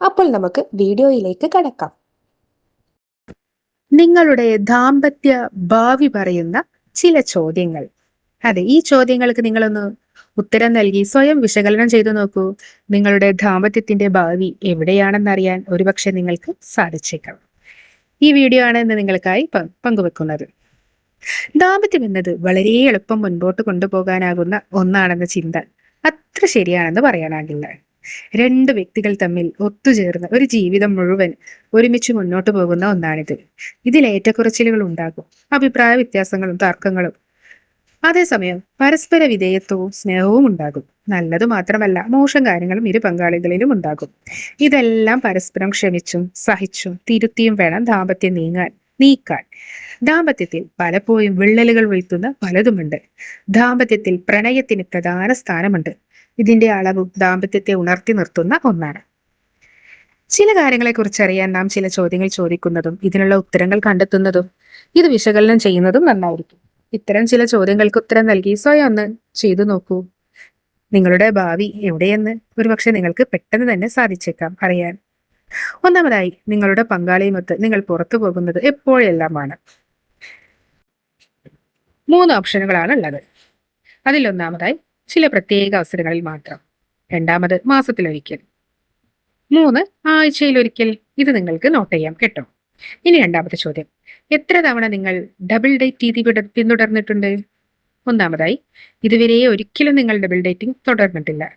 അപ്പോൾ നമുക്ക് വീഡിയോയിലേക്ക് കടക്കാം. നിങ്ങളുടെ ദാമ്പത്യ ഭാവി പറയുന്ന ചില ചോദ്യങ്ങൾ. അതെ ഈ ചോദ്യങ്ങൾക്ക് നിങ്ങളൊന്ന് ഉത്തരം നൽകി സ്വയം വിശകലനം ചെയ്തു നോക്കൂ. നിങ്ങളുടെ ദാമ്പത്യത്തിന്റെ ഭാവി എവിടെയാണെന്നറിയാൻ ഒരുപക്ഷെ നിങ്ങൾക്ക് സാധിച്ചേക്കാം. ഈ വീഡിയോ ആണ് ഇന്ന് നിങ്ങൾക്കായി പങ്കുവെക്കുന്നത്. ദാമ്പത്യം എന്നത് വളരെ എളുപ്പം മുൻപോട്ട് കൊണ്ടുപോകാനാകുന്ന ഒന്നാണെന്ന ചിന്ത അത്ര ശരിയാണെന്ന് പറയാനാകില്ല. രണ്ട് വ്യക്തികൾ തമ്മിൽ ഒത്തുചേർന്ന് ഒരു ജീവിതം മുഴുവൻ ഒരുമിച്ച് മുന്നോട്ട് പോകുന്ന ഒന്നാണിത്. ഇതിൽ ഏറ്റക്കുറച്ചിലുകൾ ഉണ്ടാകും അഭിപ്രായ വ്യത്യാസങ്ങളും തർക്കങ്ങളും. അതേസമയം പരസ്പര വിധേയത്വവും സ്നേഹവും ഉണ്ടാകും. നല്ലത് മാത്രമല്ല മോശം കാര്യങ്ങളും ഇരു പങ്കാളികളിലും ഉണ്ടാകും. ഇതെല്ലാം പരസ്പരം ക്ഷമിച്ചും സഹിച്ചും തിരുത്തിയും വേണം ദാമ്പത്യം നീങ്ങാൻ നീക്കാൻ. ദാമ്പത്യത്തിൽ പലപ്പോഴും വിള്ളലുകൾ വീഴ്ത്തുന്ന പലതുമുണ്ട്. ദാമ്പത്യത്തിൽ പ്രണയത്തിന് പ്രധാന സ്ഥാനമുണ്ട്. ഇതിന്റെ അളവും ദാമ്പത്യത്തെ ഉണർത്തി നിർത്തുന്ന ഒന്നാണ്. ചില കാര്യങ്ങളെക്കുറിച്ച് അറിയാൻ നാം ചില ചോദ്യങ്ങൾ ചോദിക്കുന്നതും ഇതിനുള്ള ഉത്തരങ്ങൾ കണ്ടെത്തുന്നതും ഇത് വിശകലനം ചെയ്യുന്നതും നന്നായിരിക്കും. ഇത്തരം ചില ചോദ്യങ്ങൾക്ക് ഉത്തരം നൽകി സ്വയം ഒന്ന് ചെയ്തു നോക്കൂ. നിങ്ങളുടെ ഭാവി എവിടെയെന്ന്? ഒരുപക്ഷെ നിങ്ങൾക്ക് പെട്ടെന്ന് തന്നെ സാധിച്ചേക്കാം അറിയാൻ. ഒന്നാമതായി നിങ്ങളുടെ പങ്കാളിയുമൊത്ത് നിങ്ങൾ പുറത്തു പോകുന്നത് എപ്പോഴെല്ലാമാണ്? മൂന്ന് ഓപ്ഷനുകളാണ് ഉള്ളത് അതിലൊന്നാമതായി ചില പ്രത്യേക അവസരങ്ങളിൽ മാത്രം. രണ്ടാമത് മാസത്തിലൊരിക്കൽ. മൂന്ന് ആഴ്ചയിലൊരിക്കൽ. ഇത് നിങ്ങൾക്ക് നോട്ട് ചെയ്യാം കേട്ടോ. ഇനി രണ്ടാമത്തെ ചോദ്യം. എത്ര തവണ നിങ്ങൾ ഡബിൾ ഡേറ്റ് രീതി പിന്തുടർന്നിട്ടുണ്ട്? ഒന്നാമതായി ഇതുവരെ ഒരിക്കലും നിങ്ങൾ ഡബിൾ ഡേറ്റിംഗ് തുടർന്നിട്ടില്ല.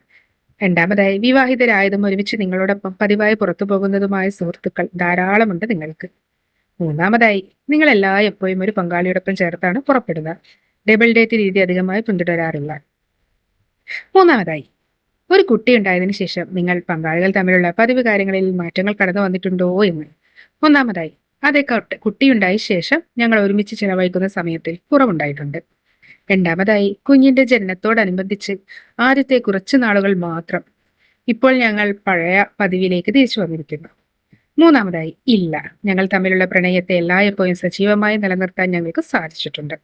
രണ്ടാമതായി വിവാഹിതരായതും ഒരുമിച്ച് നിങ്ങളോടൊപ്പം പതിവായി പുറത്തു പോകുന്നതുമായ സുഹൃത്തുക്കൾ ധാരാളമുണ്ട് നിങ്ങൾക്ക്. മൂന്നാമതായി നിങ്ങൾ എല്ലാ എപ്പോഴും ഒരു പങ്കാളിയോടൊപ്പം ചേർത്താണ് പുറപ്പെടുന്നത്. ഡബിൾ ഡേറ്റ് രീതി അധികമായി പിന്തുടരാറില്ല. മൂന്നാമതായി ഒരു കുട്ടി ഉണ്ടായതിനു ശേഷം നിങ്ങൾ പങ്കാളികൾ തമ്മിലുള്ള പതിവ് കാര്യങ്ങളിൽ മാറ്റങ്ങൾ കടന്നു വന്നിട്ടുണ്ടോ എന്ന്. ഒന്നാമതായി അതേ കുട്ടിയുണ്ടായ ശേഷം ഞങ്ങൾ ഒരുമിച്ച് ചിലവഴിക്കുന്ന സമയത്തിൽ കുറവുണ്ടായിട്ടുണ്ട്. രണ്ടാമതായി കുഞ്ഞിന്റെ ജനനത്തോടനുബന്ധിച്ച് ആദ്യത്തെ കുറച്ച് നാളുകൾ മാത്രം ഇപ്പോൾ ഞങ്ങൾ പഴയ പതിവിലേക്ക് തിരിച്ചു വന്നിരിക്കുന്നു. മൂന്നാമതായി ഇല്ല ഞങ്ങൾ തമ്മിലുള്ള പ്രണയത്തെ എല്ലായ്പ്പോഴും സജീവമായി നിലനിർത്താൻ ഞങ്ങൾക്ക് സാധിച്ചിട്ടുണ്ട്.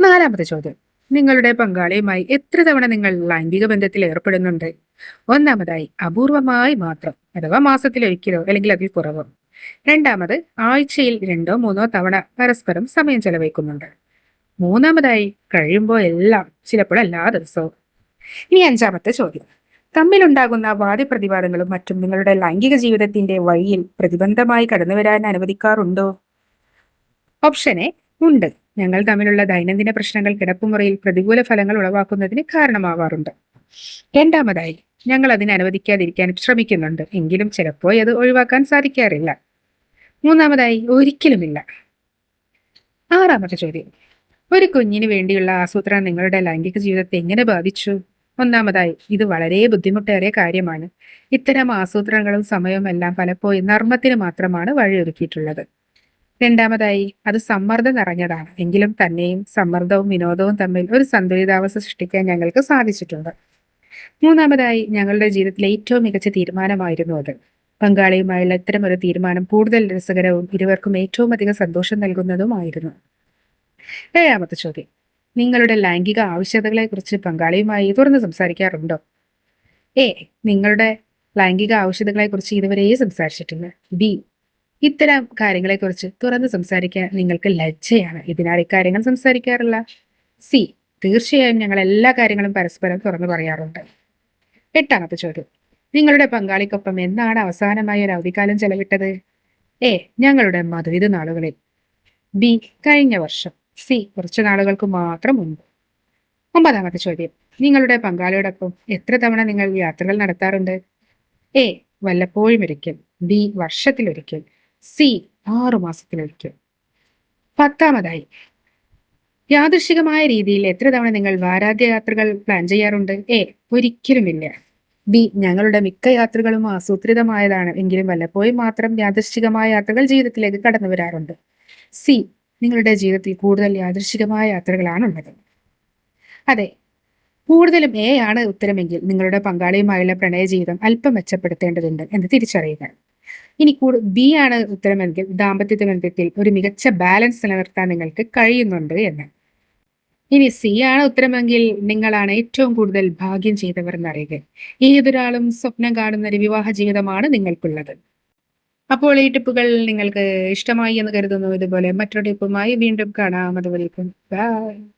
നാലാമത്തെ ചോദ്യം നിങ്ങളുടെ പങ്കാളിയുമായി എത്ര തവണ നിങ്ങൾ ലൈംഗിക ബന്ധത്തിൽ ഏർപ്പെടുന്നുണ്ട്? ഒന്നാമതായി അപൂർവമായി മാത്രം അഥവാ മാസത്തിലൊരിക്കലോ അല്ലെങ്കിൽ അതിൽ കുറവോ. രണ്ടാമത് ആഴ്ചയിൽ രണ്ടോ മൂന്നോ തവണ പരസ്പരം സമയം ചെലവഴിക്കുന്നുണ്ട്. മൂന്നാമതായി കഴിയുമ്പോൾ എല്ലാം ചിലപ്പോൾ എല്ലാ ദിവസവും. ഇനി അഞ്ചാമത്തെ ചോദ്യം. തമ്മിലുണ്ടാകുന്ന വാദപ്രതിവാദങ്ങളും മറ്റും നിങ്ങളുടെ ലൈംഗിക ജീവിതത്തിന്റെ വഴിയിൽ പ്രതിബന്ധമായി കടന്നുവരാൻ അനുവദിക്കാറുണ്ടോ? ഓപ്ഷനെ ഉണ്ട്. ഞങ്ങൾ തമ്മിലുള്ള ദൈനംദിന പ്രശ്നങ്ങൾ കിടപ്പുമുറിയിൽ പ്രതികൂല ഫലങ്ങൾ ഉളവാക്കുന്നതിന് കാരണമാവാറുണ്ട്. രണ്ടാമതായി ഞങ്ങൾ അതിനെ അനുവദിക്കാതിരിക്കാൻ ശ്രമിക്കുന്നുണ്ട്. എങ്കിലും ചിലപ്പോൾ അത് ഒഴിവാക്കാൻ സാധിക്കാറില്ല. മൂന്നാമതായി ഒരിക്കലുമില്ല. ആറാമത്തെ ചോദ്യം ഒരു കുഞ്ഞിന് വേണ്ടിയുള്ള ആസൂത്രണം നിങ്ങളുടെ ലൈംഗിക ജീവിതത്തെ എങ്ങനെ ബാധിച്ചു? ഒന്നാമതായി ഇത് വളരെ ബുദ്ധിമുട്ടേറിയ കാര്യമാണ്. ഇത്തരം ആസൂത്രണങ്ങളും സമയവും എല്ലാം പലപ്പോഴും നർമ്മത്തിന് മാത്രമാണ് വഴിയൊരുക്കിയിട്ടുള്ളത്. രണ്ടാമതായി അത് സമ്മർദ്ദം നിറഞ്ഞതാണ്. എങ്കിലും തന്നെയും സമ്മർദ്ദവും വിനോദവും തമ്മിൽ ഒരു സന്തുലിതാവസ്ഥ സൃഷ്ടിക്കാൻ ഞങ്ങൾക്ക് സാധിച്ചിട്ടുണ്ട്. മൂന്നാമതായി ഞങ്ങളുടെ ജീവിതത്തിലെ ഏറ്റവും മികച്ച തീരുമാനമായിരുന്നു അത്. പങ്കാളിയുമായുള്ള ഇത്തരമൊരു തീരുമാനം കൂടുതൽ രസകരവും ഇരുവർക്കും ഏറ്റവും അധികം സന്തോഷം നൽകുന്നതുമായിരുന്നു. ഏഴാമത്തെ ചോദ്യം. നിങ്ങളുടെ ലൈംഗിക ആവശ്യകതകളെ കുറിച്ച് പങ്കാളിയുമായി തുറന്ന് സംസാരിക്കാറുണ്ടോ? എ. നിങ്ങളുടെ ലൈംഗിക ആവശ്യകതകളെ കുറിച്ച് ഇതുവരെയും സംസാരിച്ചിട്ടില്ല. ബി. ഇത്തരം കാര്യങ്ങളെക്കുറിച്ച് തുറന്ന് സംസാരിക്കാൻ നിങ്ങൾക്ക് ലജ്ജയാണ്. ഇതിനാൽ ഇക്കാര്യങ്ങൾ സംസാരിക്കാറില്ല സി തീർച്ചയായും ഞങ്ങൾ എല്ലാ കാര്യങ്ങളും പരസ്പരം തുറന്നു പറയാറുണ്ട്. എട്ടാമത്തെ ചോദ്യം. നിങ്ങളുടെ പങ്കാളിക്കൊപ്പം എന്നാണ് അവസാനമായി ഒരു അവധിക്കാലം ചെലവിട്ടത്? എ ഞങ്ങളുടെ മധുവിത നാളുകളിൽ. ബി കഴിഞ്ഞ വർഷം. സി കുറച്ച് നാളുകൾക്ക് മാത്രം മുൻപ്. ഒമ്പതാമത്തെ ചോദ്യം. നിങ്ങളുടെ പങ്കാളിയോടൊപ്പം എത്ര തവണ നിങ്ങൾ യാത്രകൾ നടത്താറുണ്ട്? എ വല്ലപ്പോഴും ഒരിക്കൽ ബി വർഷത്തിലൊരിക്കൽ. സി ആറു മാസത്തിലൊരിക്കൽ പത്താമതായി യാദൃശികമായ രീതിയിൽ എത്ര തവണ നിങ്ങൾ വാരാദ്യ യാത്രകൾ പ്ലാൻ ചെയ്യാറുണ്ട്? എ ഒരിക്കലുമില്ല. ബി ഞങ്ങളുടെ മിക്ക യാത്രകളും ആസൂത്രിതമായതാണ്. എങ്കിലും വല്ലപ്പോഴും മാത്രം യാദൃശികമായ യാത്രകൾ ജീവിതത്തിലേക്ക് കടന്നു വരാറുണ്ട്. സി നിങ്ങളുടെ ജീവിതത്തിൽ കൂടുതൽ യാദൃശ്ചികമായ യാത്രകളാണുള്ളത്. അതെ കൂടുതലും എ ആണ് ഉത്തരമെങ്കിൽ നിങ്ങളുടെ പങ്കാളിയുമായുള്ള പ്രണയ ജീവിതം അല്പം മെച്ചപ്പെടുത്തേണ്ടതുണ്ട് എന്ന് തിരിച്ചറിയുക. ഇനി കൂടു ബി ആണ് ഉത്തരമെങ്കിൽ ദാമ്പത്യ ബന്ധത്തിൽ ഒരു മികച്ച ബാലൻസ് നിലനിർത്താൻ നിങ്ങൾക്ക് കഴിയുന്നുണ്ട് എന്ന്. ഇനി സി ആണ് ഉത്തരമെങ്കിൽ നിങ്ങളാണ് ഏറ്റവും കൂടുതൽ ഭാഗ്യം ചെയ്തവർ എന്നറിയുക ഏതൊരാളും സ്വപ്നം കാണുന്ന ഒരു വിവാഹ ജീവിതമാണ് നിങ്ങൾക്കുള്ളത്. അപ്പോൾ ഈ ടിപ്പുകൾ നിങ്ങൾക്ക് ഇഷ്ടമായി എന്ന് കരുതുന്നു. ഇതുപോലെ മറ്റൊരു ടിപ്പുമായി വീണ്ടും കാണാം. അതുപോലെ ബൈ